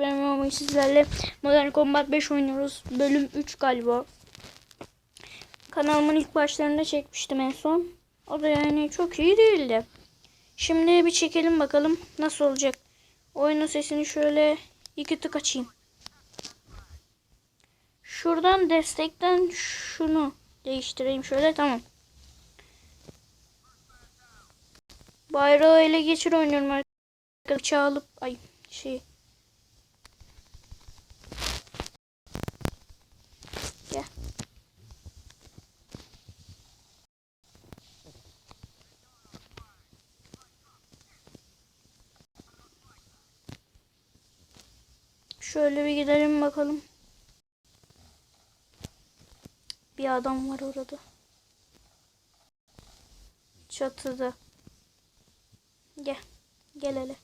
benim ama sizlerle Modern Combat 5 oynuyoruz. Bölüm 3 galiba. Kanalımın ilk başlarında çekmiştim en son. O da yani çok iyi değildi. Şimdi bir çekelim bakalım nasıl olacak. Oyunun sesini şöyle iki tık açayım. Şuradan destekten şunu değiştireyim şöyle tamam. Bayrağı ele geçir oynuyorum arkadaşlar. Çağılıp ay şey Gel. Şöyle bir gidelim bakalım. Bir adam var orada. Çatıda. Gel. Gel hele.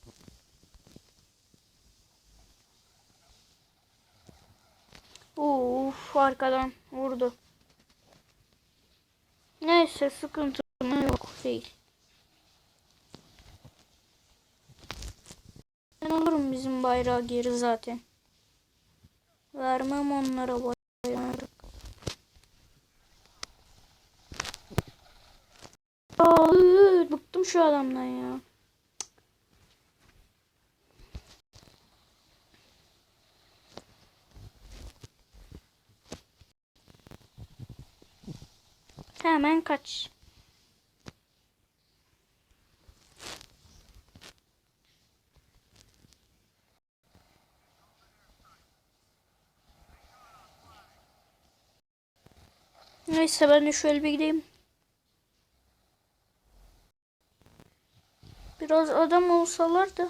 Uf arkadan vurdu. Neyse sıkıntı yok değil. Ben alırım bizim bayrağı geri zaten. Vermem onlara bayrağı. Aa, bıktım şu adamdan ya. Hemen kaç. Neyse ben de şöyle bir gideyim. Biraz adam olsalar da.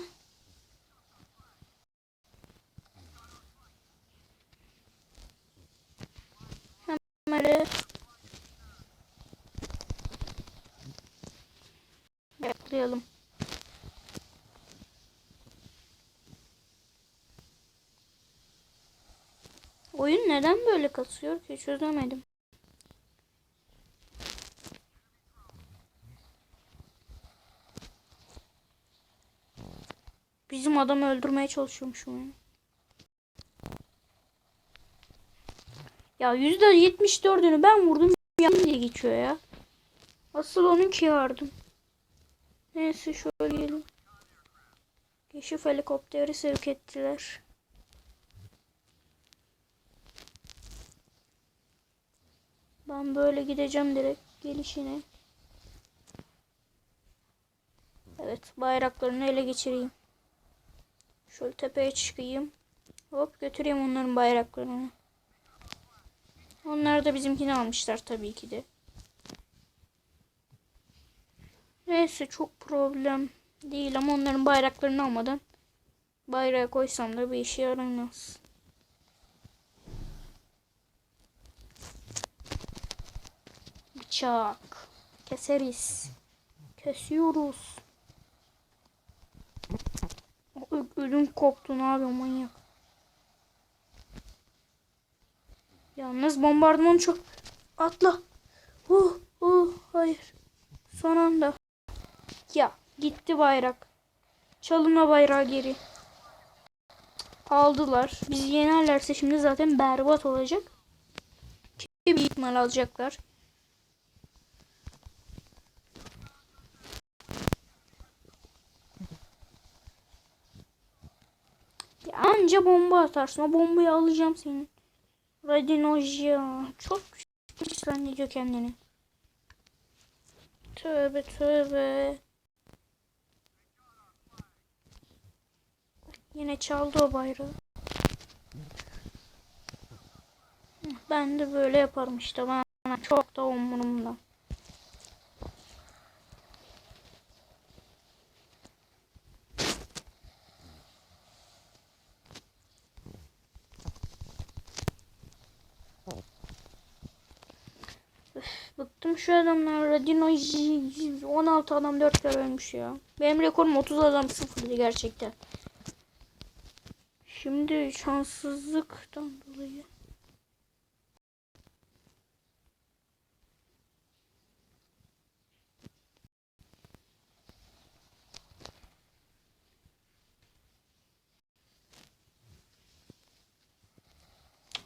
Hemen Bekleyelim. Oyun neden böyle kasıyor ki çözemedim. Bizim adamı öldürmeye çalışıyormuşum ya. Ya yüzde yetmiş dördünü ben vurdum yardım diye geçiyor ya. Asıl onunki yardım. Neyse şöyle gelin. Keşif helikopteri sevk ettiler. Ben böyle gideceğim direkt gelişine. Evet bayraklarını ele geçireyim. Şöyle tepeye çıkayım. Hop götüreyim onların bayraklarını. Onlar da bizimkini almışlar tabii ki de. Neyse çok problem değil ama onların bayraklarını almadan bayrağı koysam da bir işe yaramaz. Bıçak. Keseriz. Kesiyoruz. Ö ödüm koptu ne yapıyor manyak. Yalnız bombardıman çok atla. Uh, uh, hayır. Son anda. Ya gitti bayrak. Çalınma bayrağı geri. Aldılar. Bizi yenerlerse şimdi zaten berbat olacak. Ki bir ihtimal alacaklar. Anca bomba atarsın. O bombayı alacağım senin. Radinoja. Çok güçlü zannediyor kendini. Tövbe tövbe. Yine çaldı o bayrağı. Ben de böyle yaparım işte. Bana çok da umurumda. Bıktım şu adamlar. Radino 16 adam 4 kere ölmüş ya. Benim rekorum 30 adam sıfırdı gerçekten. Şimdi şanssızlıktan dolayı.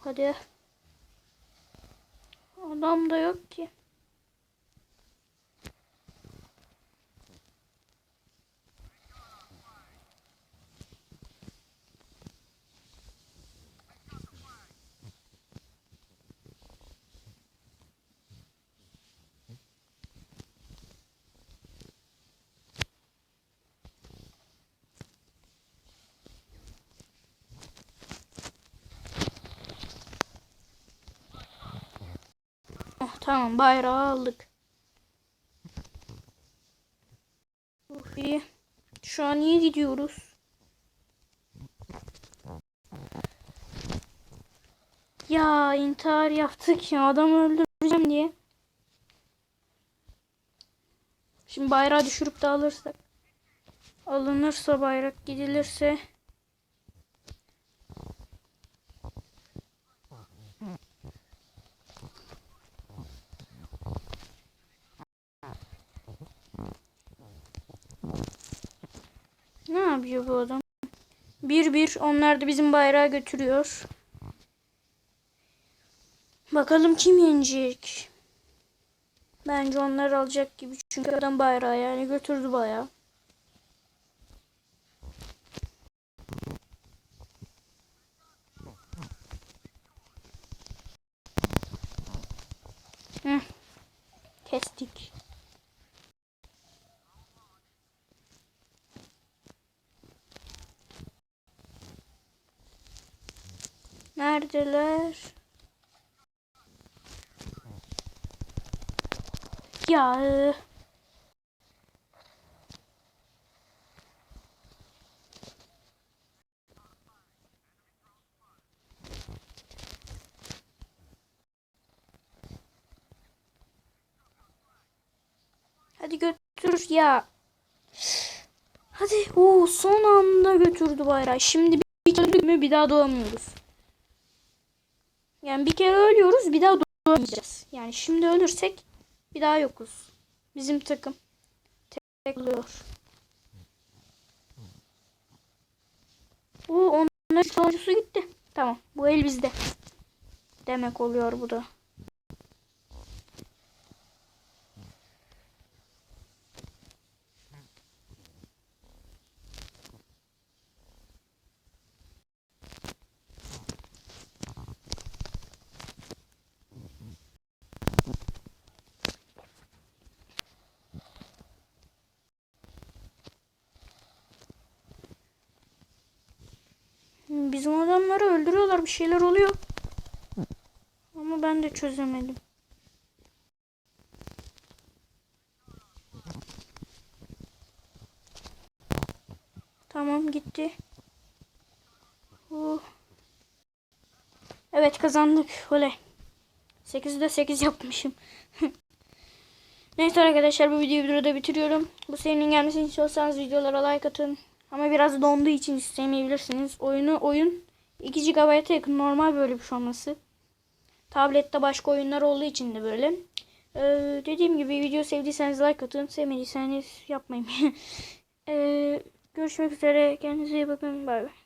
Hadi. Adam da yok ki. Tamam bayrağı aldık. Oh, iyi. Şu an iyi gidiyoruz. Ya intihar yaptık ya adamı öldüreceğim diye. Şimdi bayrağı düşürüp de alırsak. Alınırsa bayrak gidilirse. Ne yapıyor bu adam? Bir bir onlar da bizim bayrağı götürüyor. Bakalım kim yenecek? Bence onlar alacak gibi çünkü adam bayrağı yani götürdü bayağı. Heh. Kestik. Neredeler? Ya. e, Hadi götür ya. Hadi. Oo, son anda götürdü bayrağı. Şimdi bir öldük mü bir daha doğamıyoruz. Yani bir kere ölüyoruz bir daha doğamayacağız. Yani şimdi ölürsek bir daha yokuz. Bizim takım tek oluyor. Bu onların sonuncusu gitti. Tamam. Bu el bizde. Demek oluyor bu da. Bizim adamları öldürüyorlar. Bir şeyler oluyor. Ama ben de çözemedim. Tamam gitti. Oh. Evet kazandık. Oley. 8'de 8 yapmışım. Neyse arkadaşlar bu videoyu burada bitiriyorum. Bu serinin gelmesini istiyorsanız videolara like atın. Ama biraz donduğu için istemeyebilirsiniz. Oyunu oyun 2 GB'a yakın normal böyle bir şey olması. Tablette başka oyunlar olduğu için de böyle. Ee, dediğim gibi video sevdiyseniz like atın. Sevmediyseniz yapmayın. ee, görüşmek üzere. Kendinize iyi bakın. Bay bay.